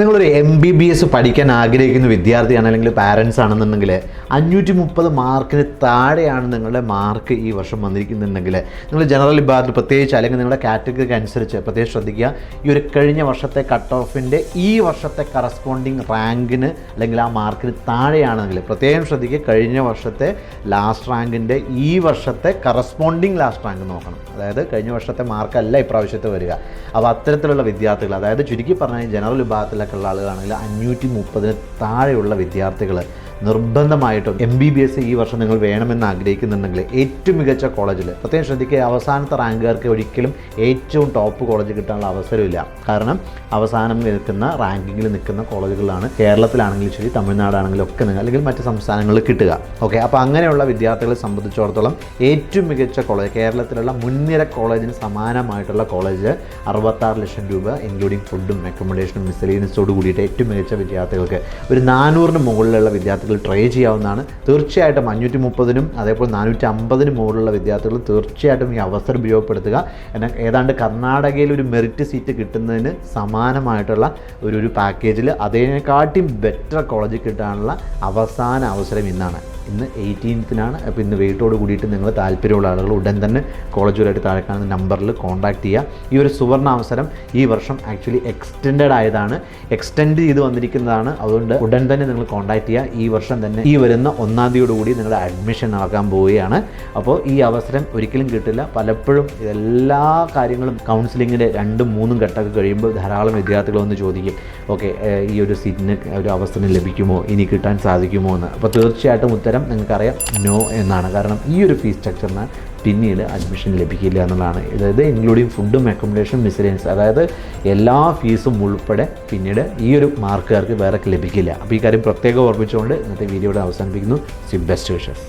നിങ്ങളൊരു M B B S പഠിക്കാൻ ആഗ്രഹിക്കുന്ന വിദ്യാർത്ഥിയാണ് അല്ലെങ്കിൽ പാരൻസ് ആണെന്നുണ്ടെങ്കിൽ അഞ്ഞൂറ്റി മുപ്പത് മാർക്കിന് താഴെയാണ് നിങ്ങളുടെ മാർക്ക് ഈ വർഷം വന്നിരിക്കുന്നുണ്ടെങ്കിൽ നിങ്ങൾ ജനറൽ വിഭാഗത്തിൽ പ്രത്യേകിച്ച് അല്ലെങ്കിൽ നിങ്ങളുടെ കാറ്റഗറിക്ക് അനുസരിച്ച് പ്രത്യേകിച്ച് ശ്രദ്ധിക്കുക. ഈ ഒരു കഴിഞ്ഞ വർഷത്തെ കട്ട് ഓഫിന്റെ ഈ വർഷത്തെ കറസ്പോണ്ടിങ് റാങ്കിന് അല്ലെങ്കിൽ ആ മാർക്കിന് താഴെയാണെങ്കിൽ പ്രത്യേകം ശ്രദ്ധിക്കുക. കഴിഞ്ഞ വർഷത്തെ ലാസ്റ്റ് റാങ്കിന്റെ ഈ വർഷത്തെ കറസ്പോണ്ടിങ് ലാസ്റ്റ് റാങ്ക് നോക്കണം. അതായത് കഴിഞ്ഞ വർഷത്തെ മാർക്കല്ല ഇപ്രാവശ്യത്തെ വരിക. അപ്പോൾ അത്തരത്തിലുള്ള വിദ്യാർത്ഥികൾ അതായത് ചുരുക്കി പറഞ്ഞാൽ ജനറൽ വിഭാഗത്തിലൊക്കെ ഉള്ള ആളുകളാണെങ്കിൽ അഞ്ഞൂറ്റി മുപ്പതിന് താഴെയുള്ള വിദ്യാർത്ഥികൾ നിർബന്ധമായിട്ടും എം ബി ബി എസ് ഈ വർഷം നിങ്ങൾ വേണമെന്ന് ആഗ്രഹിക്കുന്നുണ്ടെങ്കിൽ ഏറ്റവും മികച്ച കോളേജിൽ പ്രത്യേകം ശ്രദ്ധിക്കുക അവസാനത്തെ റാങ്കുകാർക്ക് ഒരിക്കലും ഏറ്റവും ടോപ്പ് കോളേജ് കിട്ടാനുള്ള അവസരമില്ല. കാരണം അവസാനം നിൽക്കുന്ന റാങ്കിങ്ങിൽ നിൽക്കുന്ന കോളേജുകളാണ് കേരളത്തിലാണെങ്കിലും ശരി തമിഴ്നാടാണെങ്കിലും ഒക്കെ നിങ്ങൾ അല്ലെങ്കിൽ മറ്റ് സംസ്ഥാനങ്ങളിൽ കിട്ടുക. ഓക്കെ അപ്പോൾ അങ്ങനെയുള്ള വിദ്യാർത്ഥികളെ സംബന്ധിച്ചിടത്തോളം ഏറ്റവും മികച്ച കോളേജ് കേരളത്തിലുള്ള മുൻനിര കോളേജിന് സമാനമായിട്ടുള്ള കോളേജ് അറുപത്താറ് ലക്ഷം രൂപ ഇൻക്ലൂഡിങ് ഫുഡും അക്കോമഡേഷനും മിസലീനസോട് കൂടിയിട്ട് ഏറ്റവും മികച്ച വിദ്യാർത്ഥികൾക്ക്. ഒരു നാനൂറിന് മുകളിലുള്ള വിദ്യാർത്ഥികൾ ട്രൈ ചെയ്യാവുന്നതാണ്. തീർച്ചയായിട്ടും അഞ്ഞൂറ്റി മുപ്പതിനും അതേപോലെ നാനൂറ്റി അമ്പതിനും മുകളിലുള്ള വിദ്യാർത്ഥികൾ തീർച്ചയായിട്ടും ഈ അവസരം ഉപയോഗപ്പെടുത്തുക. എന്നാൽ ഏതാണ്ട് കർണാടകയിൽ ഒരു മെറിറ്റ് സീറ്റ് കിട്ടുന്നതിന് സമാനമായിട്ടുള്ള ഒരു ഒരു പാക്കേജിൽ അതിനെക്കാട്ടിയും ബെറ്റർ കോളേജ് കിട്ടാനുള്ള അവസാന അവസരം ഇന്നാണ്. ഇന്ന് എയ്റ്റീൻത്തിനാണ് അപ്പോൾ ഇന്ന് വെയിറ്റോട് കൂടിയിട്ട് നിങ്ങൾ താല്പര്യമുള്ള ആളുകൾ ഉടൻ തന്നെ കോളേജുകളായിട്ട് താഴെ കാണുന്ന നമ്പറിൽ കോൺടാക്ട് ചെയ്യുക. ഈ ഒരു സുവർണ അവസരം ഈ വർഷം ആക്ച്വലി എക്സ്റ്റെൻഡ് ആയതാണ്. എക്സ്റ്റെൻഡ് ചെയ്ത് വന്നിരിക്കുന്നതാണ്. അതുകൊണ്ട് ഉടൻ തന്നെ നിങ്ങൾ കോൺടാക്ട് ചെയ്യുക. ഈ വർഷം തന്നെ ഈ വരുന്ന ഒന്നാം തീയതിയോടുകൂടി നിങ്ങളുടെ അഡ്മിഷൻ നടക്കാൻ പോവുകയാണ്. അപ്പോൾ ഈ അവസരം ഒരിക്കലും കിട്ടില്ല. പലപ്പോഴും ഇതെല്ലാ കാര്യങ്ങളും കൗൺസിലിങ്ങിന്റെ രണ്ടും മൂന്നും ഘട്ടമൊക്കെ കഴിയുമ്പോൾ ധാരാളം വിദ്യാർത്ഥികൾ വന്ന് ചോദിക്കും. ഓക്കെ ഈ ഒരു സീറ്റിന് ഒരു അവസരം ലഭിക്കുമോ? ഇനി കിട്ടാൻ സാധിക്കുമോ? എന്ന്. അപ്പോൾ തീർച്ചയായിട്ടും ഉത്തരം നിങ്ങൾക്കറിയാം. നോ എന്നാണ്. കാരണം ഈ ഒരു ഫീസ് സ്ട്രക്ചറിന് പിന്നീട് അഡ്മിഷൻ ലഭിക്കില്ല എന്നുള്ളതാണ്. അതായത് ഇൻക്ലൂഡിങ് ഫുഡും അക്കോമഡേഷനും മിസ്ലിയൻസ് അതായത് എല്ലാ ഫീസും ഉൾപ്പെടെ പിന്നീട് ഈ ഒരു മാർക്കുകാർക്ക് വേറെ ലഭിക്കില്ല. അപ്പോൾ ഈ കാര്യം പ്രത്യേകം ഓർമ്മിച്ചുകൊണ്ട് ഇന്നത്തെ വീഡിയോയുടെ അവസാനിപ്പിക്കുന്നു. C best wishes